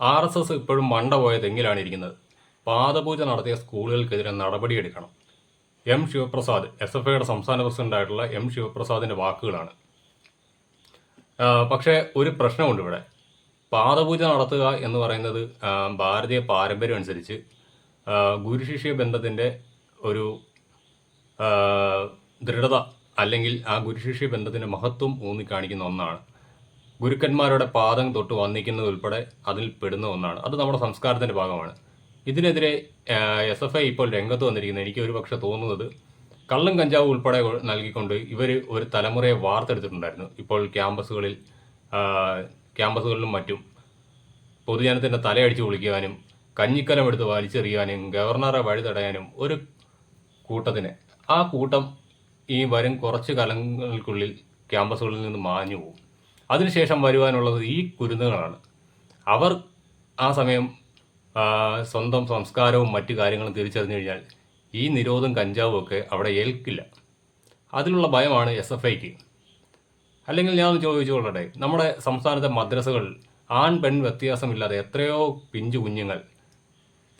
R S S ഇപ്പോഴും മണ്ട പോയ ഇരിക്കുന്നത്. പാദപൂജ നടത്തിയ സ്കൂളുകൾക്കെതിരെ നടപടിയെടുക്കണം. എം ശിവപ്രസാദ് എസ് എഫ് ഐയുടെ സംസ്ഥാന പ്രസിഡന്റായിട്ടുള്ള എം ശിവപ്രസാദിന്റെ വാക്കുകളാണ്. പക്ഷേ ഒരു പ്രശ്നമുണ്ട് ഇവിടെ. പാദപൂജ നടത്തുക എന്ന് പറയുന്നത് ഭാരതീയ പാരമ്പര്യം അനുസരിച്ച് ഗുരുശിഷ്യ ബന്ധത്തിന്റെ ഒരു ദൃഢത അല്ലെങ്കിൽ ആ ഗുരുശിഷ്യ ബന്ധത്തിന്റെ മഹത്വം ഊന്നിക്കാണിക്കുന്ന ഒന്നാണ്. ഗുരുക്കന്മാരുടെ പാദം തൊട്ട് വന്നിക്കുന്നത് ഉൾപ്പെടെ അതിൽ പെടുന്ന ഒന്നാണ്. അത് നമ്മുടെ സംസ്കാരത്തിന്റെ ഭാഗമാണ്. ഇതിനെതിരെ എസ് എഫ് ഐ ഇപ്പോൾ രംഗത്ത് വന്നിരിക്കുന്നത് എനിക്ക് ഒരു പക്ഷെ തോന്നുന്നത് കള്ളും കഞ്ചാവും ഉൾപ്പെടെ നൽകിക്കൊണ്ട് ഇവർ ഒരു തലമുറയെ വാർത്തെടുത്തിട്ടുണ്ടായിരുന്നു. ഇപ്പോൾ ക്യാമ്പസുകളിൽ ക്യാമ്പസുകളിലും മറ്റും പൊതുജനത്തിന്റെ തലയടിച്ച് പൊളിക്കുവാനും കഞ്ഞിക്കലം എടുത്ത് വലിച്ചെറിയാനും ഗവർണറെ വഴി തടയാനും ഒരു കൂട്ടത്തിന്. ആ കൂട്ടം ഈ വരും കുറച്ച് കാലങ്ങൾക്കുള്ളിൽ ക്യാമ്പസുകളിൽ നിന്ന് മാഞ്ഞു പോകും അതിനുശേഷം വരുവാനുള്ളത് ഈ കുരുന്നുകളാണ്. അവർ ആ സമയം സ്വന്തം സംസ്കാരവും മറ്റു കാര്യങ്ങളും തിരിച്ചറിഞ്ഞു കഴിഞ്ഞാൽ ഈ നിരോധം കഞ്ചാവും ഒക്കെ അവിടെ ഏൽക്കില്ല. അതിനുള്ള ഭയമാണ് എസ് എഫ് ഐക്ക്. അല്ലെങ്കിൽ ഞാൻ ചോദിച്ചുകൊള്ളട്ടെ നമ്മുടെ സംസ്ഥാനത്തെ മദ്രസകൾ ആൺ പെൺ വ്യത്യാസമില്ലാതെ എത്രയോ പിഞ്ചു കുഞ്ഞുങ്ങൾ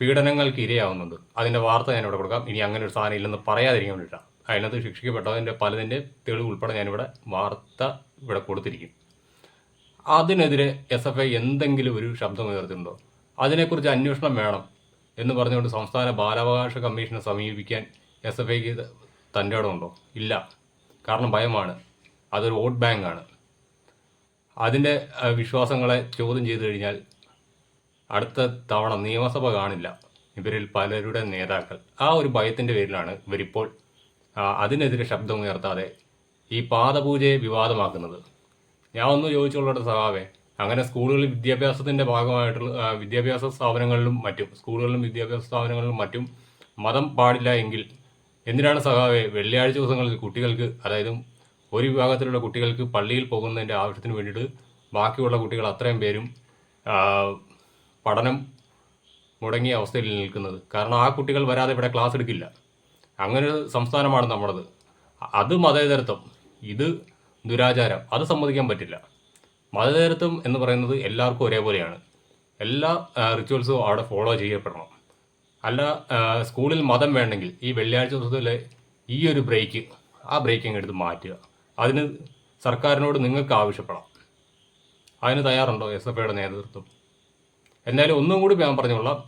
പീഡനങ്ങൾക്ക് ഇരയാവുന്നുണ്ട്. അതിന്റെ വാർത്ത ഞാൻ ഇവിടെ കൊടുക്കാം. ഇനി അങ്ങനെ ഒരു സാധനം ഇല്ലെന്ന് പറയാതിരിക്കാൻ വേണ്ടിയിട്ടാണ്. അതിനകത്ത് ശിക്ഷിക്കപ്പെട്ടതിന്റെ പലതിന്റെ തെളിവ് ഉൾപ്പെടെ ഞാനിവിടെ വാർത്ത ഇവിടെ കൊടുത്തിരിക്കും. അതിനെതിരെ എസ് എഫ് ഐ എന്തെങ്കിലും ഒരു ശബ്ദം ഉയർത്തിയിട്ടുണ്ടോ? അതിനെക്കുറിച്ച് അന്വേഷണം വേണം എന്ന് പറഞ്ഞുകൊണ്ട് സംസ്ഥാന ബാലാവകാശ കമ്മീഷനെ സമീപിക്കാൻ എസ് എഫ് ഐക്ക് തന്റെ ഇടമുണ്ടോ ഇല്ല. കാരണം ഭയമാണ്. അതൊരു വോട്ട് ബാങ്കാണ് അതിന്റെ ആ, വിശ്വാസങ്ങളെ ചോദ്യം ചെയ്തു കഴിഞ്ഞാൽ അടുത്ത തവണ നിയമസഭ കാണില്ല. ഇവരിൽ പലരുടെ നേതാക്കൾ. ആ ഒരു ഭയത്തിന്റെ പേരിലാണ് ഇവരിപ്പോൾ അതിനെതിരെ ശബ്ദമുയർത്താതെ ഈ പാദപൂജയെ വിവാദമാക്കുന്നത്. ഞാൻ ഒന്ന് ചോദിച്ചോളട്ടെ സഹാവേ. അങ്ങനെ സ്കൂളുകളിൽ വിദ്യാഭ്യാസത്തിന്റെ ഭാഗമായിട്ടുള്ള വിദ്യാഭ്യാസ സ്ഥാപനങ്ങളിലും മറ്റും സ്കൂളുകളിലും വിദ്യാഭ്യാസ സ്ഥാപനങ്ങളിലും മറ്റും മതം പാടില്ല എങ്കിൽ എന്തിനാണ് സഹാവേ വെള്ളിയാഴ്ച ദിവസങ്ങളിൽ കുട്ടികൾക്ക് അതായത് ഒരു വിഭാഗത്തിലുള്ള കുട്ടികൾക്ക് പള്ളിയിൽ പോകുന്നതിന്റെ ആവശ്യത്തിന് വേണ്ടിയിട്ട് ബാക്കിയുള്ള കുട്ടികൾ അത്രയും പേരും പഠനം മുടങ്ങിയ അവസ്ഥയിൽ നിൽക്കുന്നത്. കാരണം ആ കുട്ടികൾ വരാതെ ഇവിടെ ക്ലാസ് എടുക്കില്ല. അങ്ങനെ സംസ്ഥാനമാണ് നമ്മുടേത് അത് മതേതരത്വം ഇത് ദുരാചാരം. അത് സമ്മതിക്കാൻ പറ്റില്ല. മതതേരത്വം എന്ന് പറയുന്നത് എല്ലാവർക്കും ഒരേപോലെയാണ്. എല്ലാ റിച്വൽസും അവിടെ ഫോളോ ചെയ്യപ്പെടണം. അല്ല സ്കൂളിൽ മതം വേണമെങ്കിൽ ഈ വെള്ളിയാഴ്ച ദിവസത്തിലെ ഈ ഒരു ബ്രേക്ക് ആ ബ്രേക്ക് എടുത്ത് മാറ്റുക. അതിന് സർക്കാരിനോട് നിങ്ങൾക്ക് ആവശ്യപ്പെടാം. അതിന് തയ്യാറുണ്ടോ എസ് എഫ് ഐയുടെ നേതൃത്വം? എന്നാലും ഒന്നും കൂടി ഞാൻ പറഞ്ഞോളാം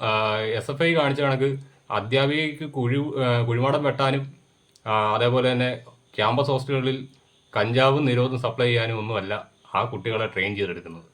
എസ് എഫ് ഐ കാണിച്ച കണക്ക് അധ്യാപികയ്ക്ക് കുഴി കുഴിമാടം വെട്ടാനും അതേപോലെ തന്നെ ക്യാമ്പസ് ഹോസ്റ്റലുകളിൽ കഞ്ചാവും നിരോധം സപ്ലൈ ചെയ്യാനും ഒന്നുമല്ല ആ കുട്ടികളെ ട്രെയിൻ ചെയ്തെടുക്കുന്നത്.